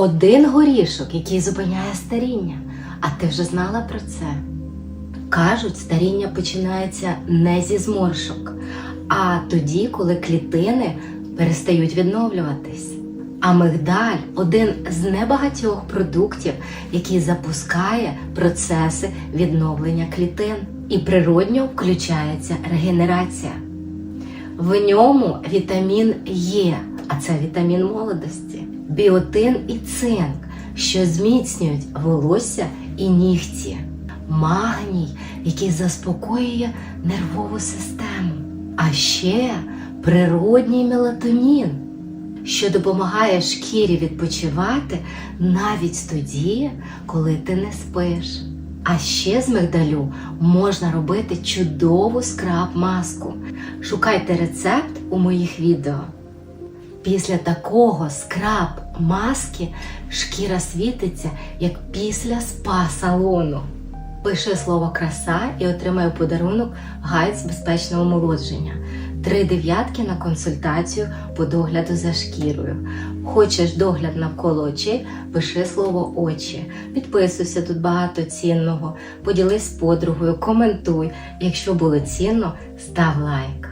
один горішок, який зупиняє старіння. А ти вже знала про це? Кажуть, старіння починається не зі зморшок, а тоді, коли клітини перестають відновлюватись. А мигдаль один з небагатьох продуктів, який запускає процеси відновлення клітин, і природньо включається регенерація. В ньому вітамін Е, а це вітамін молодості, біотин і цинк, що зміцнюють волосся і нігті, магній, який заспокоює нервову систему, а ще природній мелатонін, що допомагає шкірі відпочивати навіть тоді, коли ти не спиш. А ще з мигдалю можна робити чудову скраб-маску. Шукайте рецепт у моїх відео. Після такого скраб маски шкіра світиться, як після спа-салону. Пиши слово краса і отримай у подарунок гайд з безпечного молодження. Три дев'ятки на консультацію по догляду за шкірою. Хочеш догляд навколо очей, пиши слово очі. Підписуйся тут багато цінного. Поділись з подругою, коментуй. Якщо було цінно, став лайк.